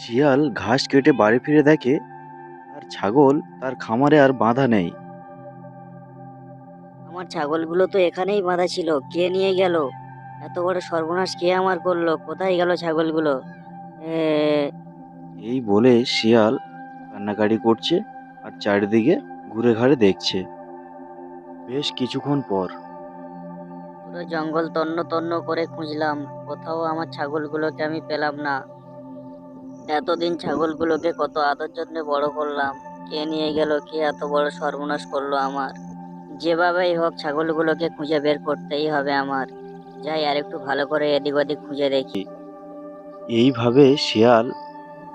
শিয়াল ঘাস কেটে বাড়ি ফিরে দেখে তার ছাগল তার খামারে আর বাঁধা নেই। আমার ছাগলগুলো তো এখানেই বাঁধা ছিল কে নিয়ে গেল? এত বড় সর্বনাশ কে আমার করল? কোথায় গেল ছাগলগুলো? এ এই বলে শিয়াল কান্নাকাটি করছে আর চারিদিকে ঘুরে ঘাড়ে দেখছে। বেশ কিছুক্ষণ পর। পুরো জঙ্গল তন্ন তন্ন করে খুঁজলাম কোথাও আমার ছাগলগুলোকে আমি পেলাম না। এতদিন ছাগলগুলোকে কত আদর যত্নে বড় করলাম। কে নিয়ে গেল কে এত বড় সর্বনাশ করল আমার? যেভাবেই হোক ছাগলগুলোকে খুঁজে বের করতেই হবে আমার। যাই আর একটু ভালো করে এদিক ওদিক খুঁজে দেখি। এইভাবে শিয়াল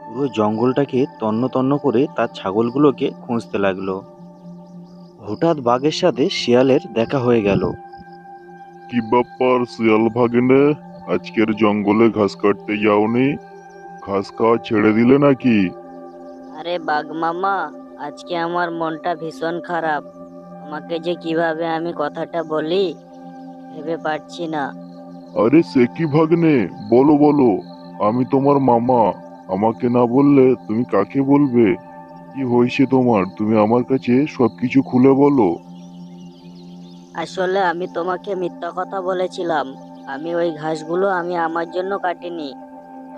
পুরো জঙ্গলটাকে তন্ন তন্ন করে তার ছাগলগুলোকে খুঁজতে লাগল। হঠাৎ বাঘের সাথে শিয়ালের দেখা হয়ে গেল। কি ব্যাপার শিয়াল ভাগিনে? আজকের জঙ্গলে ঘাস কাটতে যাওনি? ঘাস খাওয়া ছেড়ে দিলে নাকি? আরে বাঘ মামা আজকে আমার মনটা ভীষণ খারাপ। আমাকে যে কীভাবে আমি কথাটা বলি ভেবে পারছি না। আরে সে কি ভাগ্নে? বলো বলো। আমি তোমার মামা। আমাকে না বললে তুমি কাকে বলবে? কি হয়েছে তোমার? তুমি আমার কাছে সবকিছু খুলে বলো। আসলে আমি তোমাকে মিথ্যা কথা বলেছিলাম। আমি ওই ঘাসগুলো আমি আমার জন্য কাটিনি।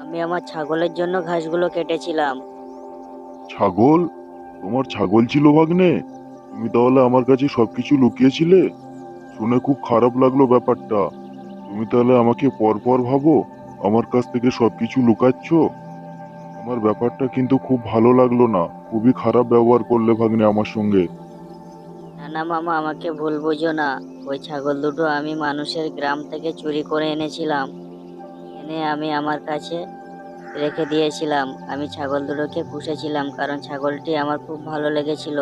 আমি আমার ছাগলের জন্য ঘাসগুলো কেটেছিলাম। ছাগল? তোমার ছাগল ছিল ভাগ্নে? তুমি তাহলে আমার কাছে সবকিছু লুকিয়েছিলে? শুনে খুব খারাপ লাগল ব্যাপারটা। তুমি তাহলে আমাকে পরপর ভাবো আমার কাছ থেকে সবকিছু লুকাচ্ছ? আমার ব্যাপারটা কিন্তু খুব ভালো লাগল না। খুবই খারাপ ব্যবহার করলে ভাগ্নে আমার সঙ্গে। না না মামা আমাকে ভুল বুঝো না। ওই ছাগল দুটো আমি মানুষের গ্রাম থেকে চুরি করে এনেছিলাম। এনে আমি আমার কাছে রেখে দিয়েছিলাম। আমি ছাগল দুটোকে পুষেছিলাম কারণ ছাগলটি আমার খুব ভালো লেগেছিল।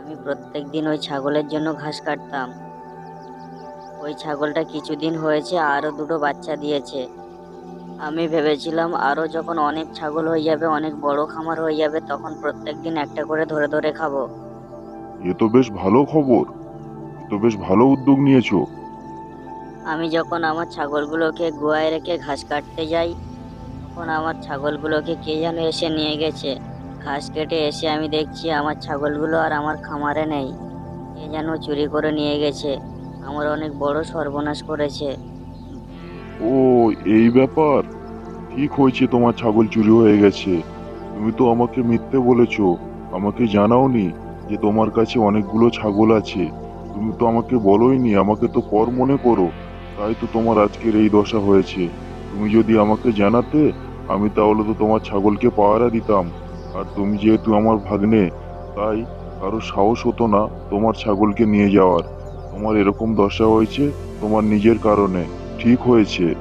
আমি প্রত্যেক দিন ওই ছাগলের জন্য ঘাস কাটতাম। ওই ছাগলটা কিছুদিন হয়েছে আরও দুটো বাচ্চা দিয়েছে। আমি ভেবেছিলাম আরও যখন অনেক ছাগল হয়ে যাবে অনেক বড় খামার হয়ে যাবে তখন প্রত্যেক দিন একটা করে ধরে ধরে খাব। এ তো বেশ ভালো খবর। এ তো বেশ ভালো উদ্যোগ নিয়েছো। আমি যখন আমার ছাগলগুলোকে গোয়ায় রেখে ঘাস কাটতে যাই তখন আমার ছাগলগুলোকে কে যেন এসে নিয়ে গেছে। ঘাস কেটে এসে আমি দেখছি আমার ছাগলগুলো আর আমার খামারে নেই। কে যেন চুরি করে নিয়ে গেছে। আমার অনেক বড় সর্বনাশ করেছে। ও, এই ব্যাপার? ঠিক হয়েছে তোমার ছাগল চুরি হয়ে গেছে। তুমি তো আমাকে মিথ্যে বলেছ। আমাকে জানাওনি যে তোমার কাছে অনেকগুলো ছাগল আছে। তুমি তো আমাকে বলোইনি, আমাকে তো পর মনে করো। তাই তো তোমার আজকের এই দশা হয়েছে। তুমি যদি আমাকে জানাতে, আমি তাহলে তো তোমার ছাগলকে পাহারা দিতাম। আর তুমি যেহেতু আমার ভাগ্নে, তাই কারও সাহস হতো না তোমার ছাগলকে নিয়ে যাওয়ার। তোমার এরকম দশা হয়েছে তোমার নিজের কারণে। ঠিক হয়েছে।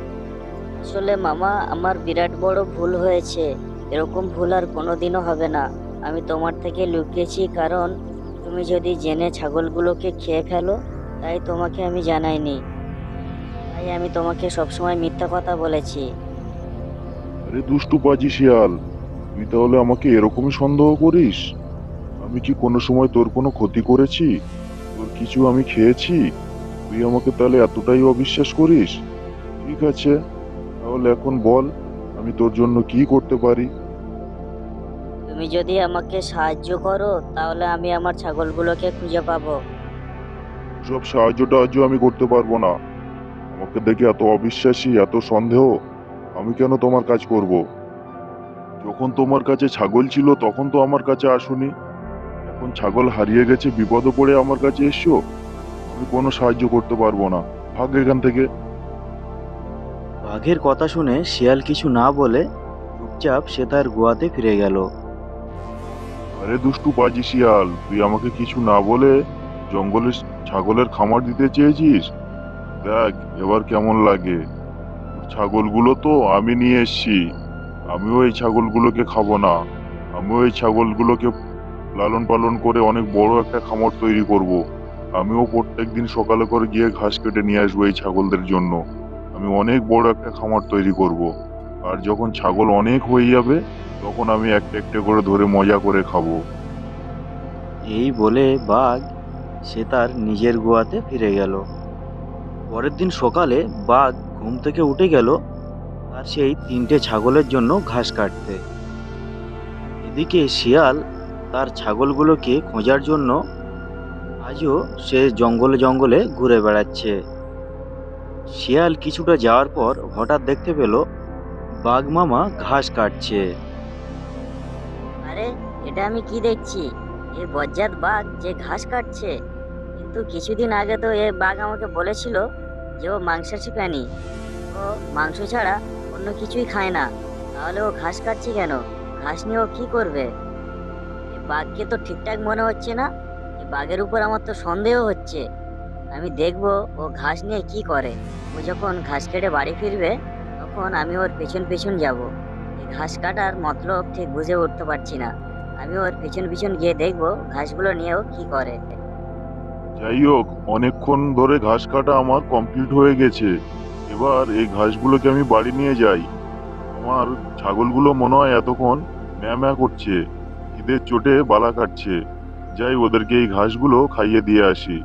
আসলে মামা, আমার বিরাট বড় ভুল হয়েছে। এরকম ভুল আর কোনোদিনও হবে না। আমি তোমার থেকে লুকিয়েছি কারণ তুমি যদি জেনে ছাগলগুলোকে খেয়ে ফেলো, তাই তোমাকে আমি জানাইনি। তাই আমি তোমাকে সবসময় মিথ্যা কথা বলেছি। আরে দুষ্টু পাজি শিয়াল তুই তাহলে আমাকে এরকমই সন্দেহ করিস? আমি কি কোনো সময় তোর কোনো ক্ষতি করেছি? তোর কিছু আমি খেয়েছি? তুই আমাকে তাহলে এতটাই অবিশ্বাস করিস? ঠিক আছে তাহলে এখন বল আমি তোর জন্য কি করতে পারি? তুমি যদি আমাকে সাহায্য করো তাহলে আমি আমার ছাগলগুলোকে খুঁজে পাবো। সব সাহায্য টাহায্য আমি করতে পারব না। আমাকে দেখে এত অবিশ্বাসী এত সন্দেহ আমি কেন তোমার কাজ করব? যখন তোমার কাছে ছাগল ছিল তখন তো আমার কাছে আসুনি। এখন ছাগল হারিয়ে গেছে বিপদে পড়ে আমার কাছে এসছো? আমি কোনো সাহায্য করতে পারব না। ভাগ এখান থেকে। বাঘের কথা শুনে শিয়াল কিছু না বলে চুপচাপ সে তার গুয়াতে ফিরে গেল। আরে দুষ্টু পাজি শিয়াল তুই আমাকে কিছু না বলে জঙ্গলে ছাগলের খামার দিতে চেয়েছিস? দেখ, এবার কেমন লাগে? ছাগলগুলো তো আমি নিয়ে এসছি। আমিও এই ছাগলগুলোকে খাব না। আমিও এই ছাগলগুলোকে লালন পালন করে অনেক বড় একটা খামার তৈরি করব। আমিও প্রত্যেকদিন সকালে করে গিয়ে ঘাস কেটে নিয়ে আসব এই ছাগলদের জন্য। আমি অনেক বড় একটা খামার তৈরি করব। আর যখন ছাগল অনেক হয়ে যাবে, তখন আমি একটা একটা করে ধরে মজা করে খাব। এই বলে বাঘ সে তার নিজের গোয়াতে ফিরে গেল। পরের দিন সকালে বাঘ ঘুম থেকে উঠে গেল আর সেই তিনটে ছাগলের জন্য ঘাস কাটতে। এদিকে শিয়াল তার ছাগলগুলোকে খোঁজার জন্য আজও সে জঙ্গলে জঙ্গলে ঘুরে বেড়াচ্ছে। শিয়াল কিছুটা যাওয়ার পর হঠাৎ দেখতে পেল বাঘ মামা ঘাস কাটছে। আরে, এটা আমি কি দেখছি? এই বজ্জাত বাঘ যে ঘাস কাটছে। কিন্তু কিছুদিন আগে তো এই বাঘ আমাকে বলেছিল যে ও মাংসাশী প্রাণী। ও মাংস ছাড়া অন্য কিছুই খায় না। তাহলে ও ঘাস কাটছে কেন? ঘাস নিয়ে ও কি করবে? এই বাঘকে তো ঠিকঠাক মনে হচ্ছে না। এই বাঘের উপর আমার তো সন্দেহ হচ্ছে। আমি দেখব ও ঘাস নিয়ে কি করে। ও যখন ঘাস কেটে বাড়ি ফিরবে, তখন আমি ওর পেছন পেছন যাব। এই ঘাস কাটার মতলব ঠিক বুঝে উঠতে পারছি না। আমি ওর পিছন পিছন গিয়ে দেখব ঘাসগুলো নিয়েও কি করে। যাই হোক, অনেকক্ষণ ধরে ঘাস কাটা আমার কমপ্লিট হয়ে গেছে। এবার এই ঘাসগুলোকে আমি বাড়ি নিয়ে যাই। আমার ছাগলগুলো মনে হয় এতক্ষণ ম্যা ম্যা করছে। ঈদের চোটে বালা কাটছে। যাই, ওদেরকে এই ঘাসগুলো খাইয়ে দিয়ে আসি।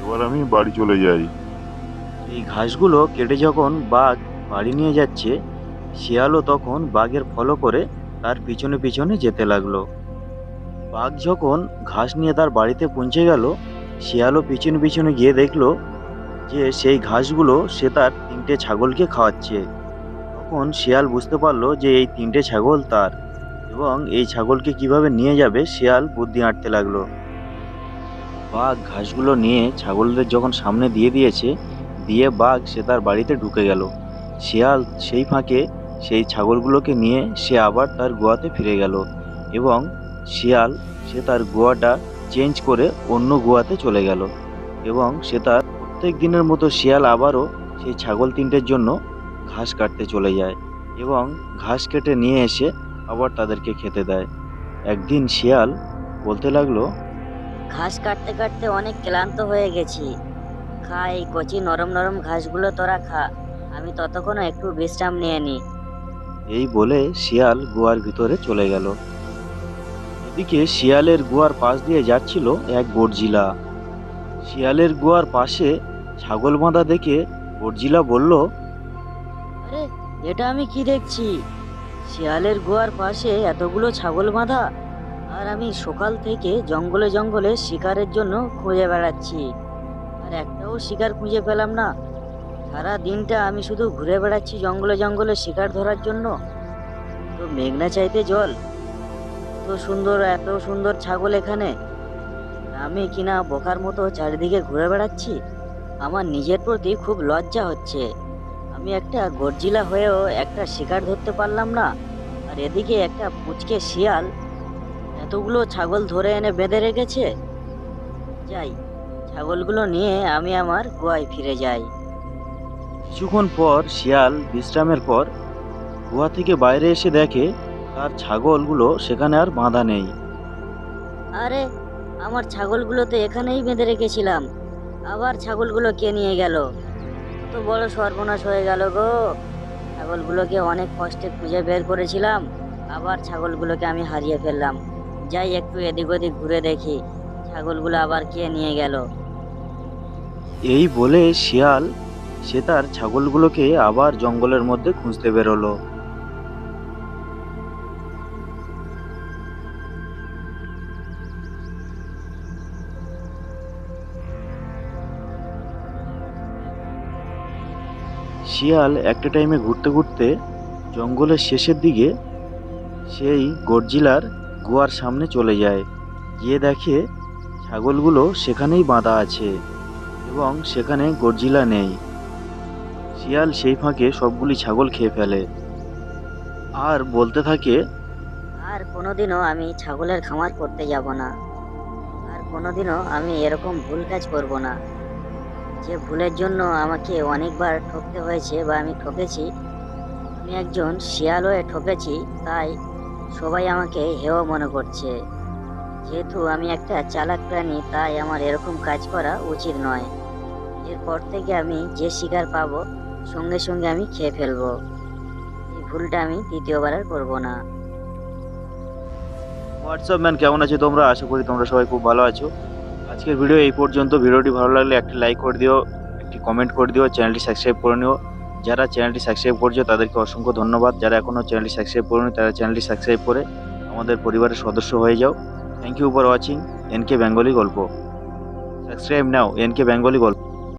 এবার আমি বাড়ি চলে যাই। এই ঘাসগুলো কেটে যখন বাঘ বাড়ি নিয়ে যাচ্ছে, শিয়ালও তখন বাঘের ফলো করে তার পিছনে পিছনে যেতে লাগল। বাঘ যখন ঘাস নিয়ে তার বাড়িতে পৌঁছে গেল শিয়ালও পিছনে পিছনে গিয়ে দেখল যে সেই ঘাসগুলো সে তার তিনটে ছাগলকে খাওয়াচ্ছে। তখন শিয়াল বুঝতে পারল যে এই তিনটে ছাগল তার এবং এই ছাগলকে কীভাবে নিয়ে যাবে শিয়াল বুদ্ধি আঁটতে লাগল। বাঘ ঘাসগুলো নিয়ে ছাগলদের যখন সামনে দিয়ে দিয়েছে, দিয়ে বাঘ সে তার বাড়িতে ঢুকে গেল। শিয়াল সেই ফাঁকে সেই ছাগলগুলোকে নিয়ে সে আবার তার গোয়াতে ফিরে গেল এবং শিয়াল সে তার গোয়াটা চেঞ্জ করে অন্য গোয়াতে চলে গেল এবং সে তার প্রত্যেক দিনের মতো শিয়াল আবারও সেই ছাগল তিনটের জন্য ঘাস কাটতে চলে যায় এবং ঘাস কেটে নিয়ে এসে আবার তাদেরকে খেতে দেয়। একদিন শিয়াল বলতে লাগল ঘাস কাটতে কাটতে অনেক ক্লান্ত হয়ে গেছি। খা এই কচি নরম নরম ঘাসগুলো তোরা খা আমি ততক্ষণ একটু বিশ্রাম নিয়ে নিই এই বলে শিয়াল গুহার ভিতরে চলে গেল। এদিকে শিয়ালের গুহার পাশ দিয়ে যাচ্ছিল এক গর্জিলা। শিয়ালের গুহার পাশে ছাগল বাঁধা দেখে গর্জিলা বলল, আরে, এটা আমি কি দেখছি? শিয়ালের গোয়ার পাশে এতগুলো ছাগল বাঁধা, আর আমি সকাল থেকে জঙ্গলে জঙ্গলে শিকারের জন্য খুঁজে বেড়াচ্ছি। আর একটাও শিকার খুঁজে পেলাম না। সারা দিনটা আমি শুধু ঘুরে বেড়াচ্ছি জঙ্গলে জঙ্গলে শিকার ধরার জন্য। তো মেঘনা চাইতে জল এত সুন্দর এত সুন্দর ছাগল এখানে। আমি কিনা বোকার মতো চারিদিকে ঘুরে বেড়াচ্ছি? আমার নিজের প্রতি খুব লজ্জা হচ্ছে। আমি একটা গর্জিলা হয়েও একটা শিকার ধরতে পারলাম না। আর এদিকে একটা পুচকে শিয়াল এতগুলো ছাগল ধরে এনে বেঁধে রেখেছে। যাই, ছাগলগুলো নিয়ে আমি আমার গোয়ায় ফিরে যাই। কিছুক্ষণ পর শিয়াল বিশ্রামের পর গুহা থেকে বাইরে এসে দেখে তার ছাগলগুলো সেখানে আর বাঁধা নেই। আরে আমার ছাগলগুলো তো এখানেই বেঁধে রেখেছিলাম। আবার ছাগলগুলো কে নিয়ে গেল? তো বড় সর্বনাশ হয়ে গেল গো। ছাগলগুলোকে অনেক কষ্টে খুঁজে বের করেছিলাম আবার ছাগলগুলোকে আমি হারিয়ে ফেললাম। যাই একটু এদিক ওদিক ঘুরে দেখি ছাগলগুলো আবার কে নিয়ে গেল? এই বলে শিয়াল সে তার ছাগলগুলোকে আবার জঙ্গলের মধ্যে খুঁজতে বেরোলো। শিয়াল একটা টাইমে ঘুরতে ঘুরতে জঙ্গলের শেষের দিকে সেই গর্জিলার গুহার সামনে চলে যায়। গিয়ে দেখে ছাগলগুলো সেখানেই বাঁধা আছে এবং সেখানে গর্জিলা নেই। শিয়াল সেই ফাঁকে সবগুলি ছাগল খেয়ে ফেলে। আর বলতে থাকে, আর কোনোদিনও আমি ছাগলের খামার করতে যাব না। আর কোনোদিনও আমি এরকম ভুল কাজ করব না। যে ভুলের জন্য আমাকে অনেকবার ঠকতে হয়েছে বা আমি ঠকেছি, আমি একজন শিয়াল হয়ে ঠকেছি, তাই সবাই আমাকে হেও মনে করছে। যেহেতু আমি একটা চালাক প্রাণী, তাই আমার এরকম কাজ করা উচিত নয়। এরপর থেকে আমি যে শিকার পাবো, সঙ্গে সঙ্গে আমি খেয়ে ফেলব। এই ভুলটা আমি দ্বিতীয়বার আর করব না। হোয়াটসঅ্যাপ ম্যান কেমন আছো তোমরা? আশা করি তোমরা সবাই খুব ভালো আছো। আজকের ভিডিও এই পর্যন্ত। ভিডিওটি ভালো লাগলে একটি লাইক করে দিও, একটি কমেন্ট করে দিও চ্যানেলটি সাবস্ক্রাইব করে নিও। যারা চ্যানেলটি সাবস্ক্রাইব করছে, তাদেরকে অসংখ্য ধন্যবাদ। যারা এখনও চ্যানেলটি সাবস্ক্রাইব করেনি, তারা চ্যানেলটি সাবস্ক্রাইব করে আমাদের পরিবারের সদস্য হয়ে যাও। Thank you for watching NK Bengali গল্প সাবস্ক্রাইব নাও এনকে বেঙ্গলি গল্প